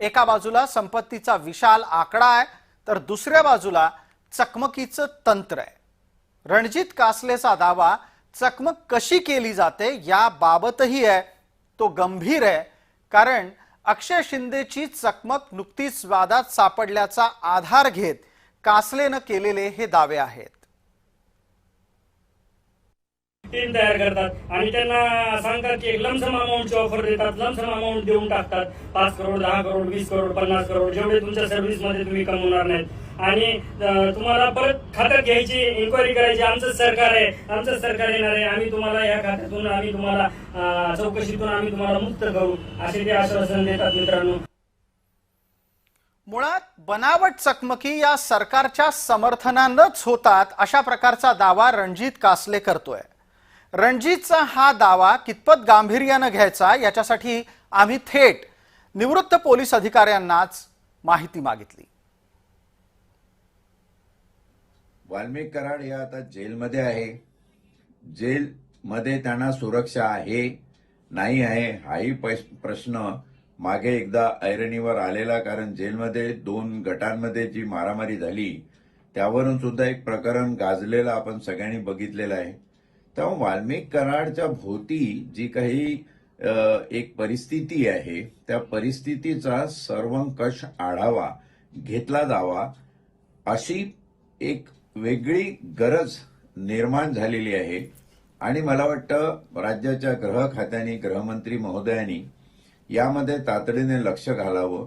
एका बाजूला संपत्तीचा विशाल आकडा आहे तर दुसऱ्या बाजूला चकमकीचं तंत्र आहे. रणजित कासलेचा दावा चकमक कशी केली जाते या बाबतही आहे. तो गंभीर आहे कारण अक्षय शिंदेची चकमक नुकतीच वादात सापडल्याचा आधार घेत कासलेनं केलेले हे दावे आहेत. टीम तयार करतात. आणि त्यांना सांगतात की एक लमसम अमाऊंटची ऑफर देतात. लमसम अमाऊंट देऊन टाकतात. पाच करोड दहा करोड वीस करोड पन्नास करोड जेवढे तुमच्या सर्व्हिसमध्ये तुम्ही कमवणार नाहीत. आणि तुम्हाला परत खात्यात घ्यायची इन्क्वायरी करायची आमचं सरकार आहे. आमचं सरकार येणार आहे. आम्ही तुम्हाला या खात्यातून आम्ही तुम्हाला चौकशीतून आम्ही तुम्हाला मुक्त करू. असे ते आश्वासन देतात मित्रांनो. मुळात बनावट चकमकी या सरकारच्या समर्थनानंच होतात अशा प्रकारचा दावा रणजित कासले करतोय रणजितचा हा दावा कितपत गांभीर्यानं घ्यायचा याच्यासाठी आम्ही थेट निवृत्त पोलीस अधिकाऱ्यांनाच माहिती मागितली. वाल्मिक कराड हे आता जेलमध्ये आहे. जेलमध्ये त्यांना सुरक्षा आहे नाही आहे हाही प्रश्न मागे एकदा ऐरणीवर आलेला कारण जेलमध्ये दोन गटांमध्ये जी मारामारी झाली त्यावरून सुद्धा एक प्रकरण गाजलेलं आपण सगळ्यांनी बघितलेलं आहे. तेव्हा वाल्मिक कराडच्या भोवती जी काही एक परिस्थिती आहे त्या परिस्थितीचा सर्वंकष आढावा घेतला जावा अशी एक वेगळी गरज निर्माण झालेली आहे. आणि मला वाटतं राज्याच्या गृह खात्याने गृहमंत्री महोदयांनी यामध्ये तातडीने लक्ष घालावं.